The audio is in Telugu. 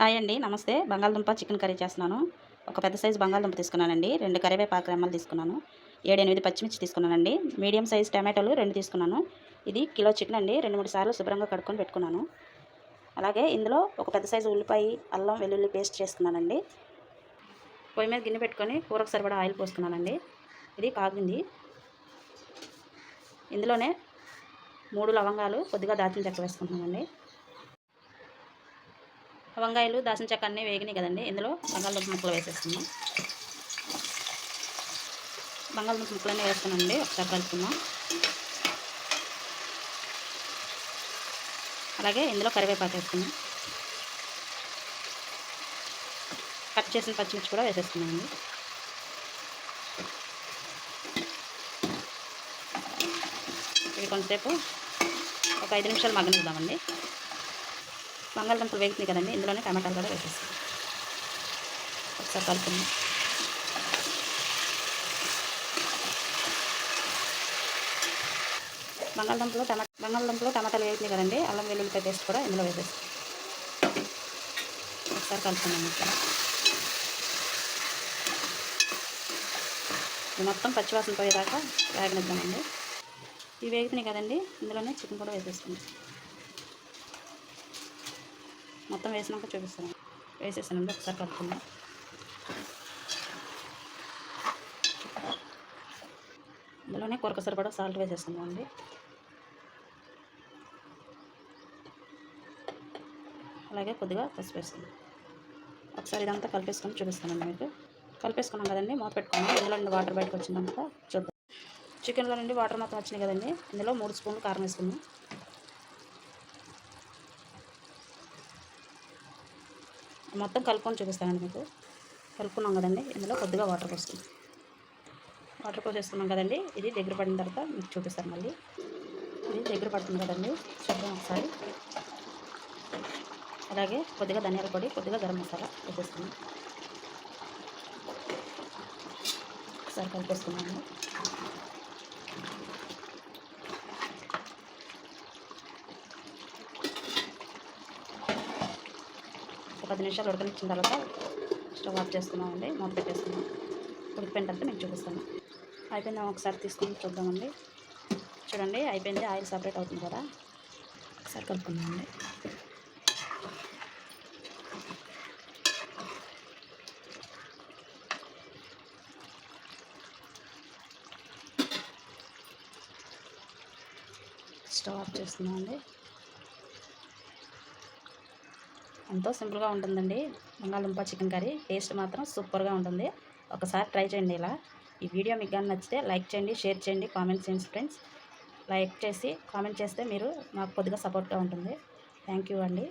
హాయ్ అండి నమస్తే. బంగాళదుంప చికెన్ కర్రీ చేస్తున్నాను. ఒక పెద్ద సైజు బంగాళదుంప తీసుకున్నానండి. రెండు కరివేపాకు రెమ్మలు తీసుకున్నాను. ఏడెనిమిది పచ్చిమిర్చి తీసుకున్నానండి. మీడియం సైజ్ టమాటోలు రెండు తీసుకున్నాను. ఇది కిలో చికెన్ అండి. రెండు మూడు సార్లు శుభ్రంగా కడుక్కొని పెట్టుకున్నాను. అలాగే ఇందులో ఒక పెద్ద సైజు ఉల్లిపాయ అల్లం వెల్లుల్లి పేస్ట్ చేసుకున్నానండి. పొయ్యి మీద గిన్నె పెట్టుకొని కూరకు సరిపడా ఆయిల్ పోసుకున్నానండి. ఇది కాగింది. ఇందులోనే మూడు లవంగాలు కొద్దిగా దాచిన చెక్క వేసుకుంటున్నానండి. వంకాయలు దాసిన చెక్క అన్నీ వేగినాయి కదండి. ఇందులో బంగాళదుంప ముక్కలు వేసేస్తున్నాం బంగాళదుంప ముక్కలన్నీ వేస్తున్నానండి. ఒకసారి కలుపుకుందాం. అలాగే ఇందులో కరివేపాకు వేసుకున్నాం కట్ చేసిన పచ్చిమిర్చి కూడా వేసేస్తున్నామండి ఇది కొంతసేపు ఒక ఐదు నిమిషాలు మగ్గనిద్దామండి. బంగాళదుంపలు వేగుతుంది కదండి ఇందులోనే టమాటాలు కూడా వేసేస్తాం. ఒకసారి కలుపుకుందాం. బంగాళదుంపలు టమాటా బంగాళదుంపలు టమాటాలు వేగుతున్నాయి కదండి అల్లం వెల్లుల్లిపాయ పేస్ట్ కూడా ఇందులో వేసేస్తాం. ఒకసారి కలుపుకుందాం ఇక్కడ ఇది మొత్తం పచ్చివాసన పోయేదాకా వేగనిద్దామండి. ఇవి వేగుతున్నాయి కదండి ఇందులోనే చికెన్ కూడా వేసేసుకుంటాం మొత్తం వేసినాక చూపిస్తాను. వేసేసానండి ఒకసారి కలుపుకుందాం ఇందులోనే కొరక సరిపడా సాల్ట్ వేసేసుకుందాం అండి అలాగే కొద్దిగా పసుపు వేసుకుందాం ఒకసారి ఇదంతా కలిపేసుకొని చూపిస్తానండి మీకు. కలిపేసుకున్నాం కదండి మూత పెట్టుకున్నాం. ఇందులో నుండి వాటర్ బయటకు వచ్చిందంతా చూద్దాం. చికెన్లో నుండి వాటర్ మొత్తం వచ్చినాయి కదండి. ఇందులో మూడు స్పూన్లు కారం వేసుకుందాం. మొత్తం కలుపుకొని చూపిస్తానండి మీకు. కలుపుకున్నాం కదండి. ఇందులో కొద్దిగా వాటర్ పోసుకుందాం. వాటర్ పోసేస్తున్నాం కదండి. ఇది దగ్గర పడిన తర్వాత మీకు చూపిస్తాను మళ్ళీ. ఇది దగ్గర పడుతుంది కదండి. చూద్దాం ఒకసారి. అలాగే కొద్దిగా ధనియాల పొడి కొద్దిగా గరం మసాలా వేసేస్తున్నాం ఒకసారి కలిపేస్తున్నాము పది నిమిషాలు ఉడకనిచ్చిన తర్వాత స్టవ్ ఆఫ్ చేసుకున్నామండి మూత పెట్టేసుకున్నాం ఉడికిపోయిన తర్వాత మీకు చూపిస్తాను. అయిపోయిందా? ఒకసారి తీసుకుని చూద్దామండి. చూడండి అయిపోయింది. ఆయిల్ సపరేట్ అవుతుంది కదా. ఒకసారి కలుపుకుందామండి. స్టవ్ ఆఫ్ చేస్తున్నామండి. ఎంతో సింపుల్గా ఉంటుందండి. బంగాళదుంప చికెన్ కర్రీ. టేస్ట్ మాత్రం సూపర్గా ఉంటుంది. ఒకసారి ట్రై చేయండి ఇలా. ఈ వీడియో మీకు కానీ నచ్చితే లైక్ చేయండి షేర్ చేయండి కామెంట్ చేయండి ఫ్రెండ్స్. లైక్ చేసి కామెంట్ చేస్తే మీరు మాకు కొద్దిగా సపోర్ట్గా ఉంటుంది. థ్యాంక్ యూ అండి.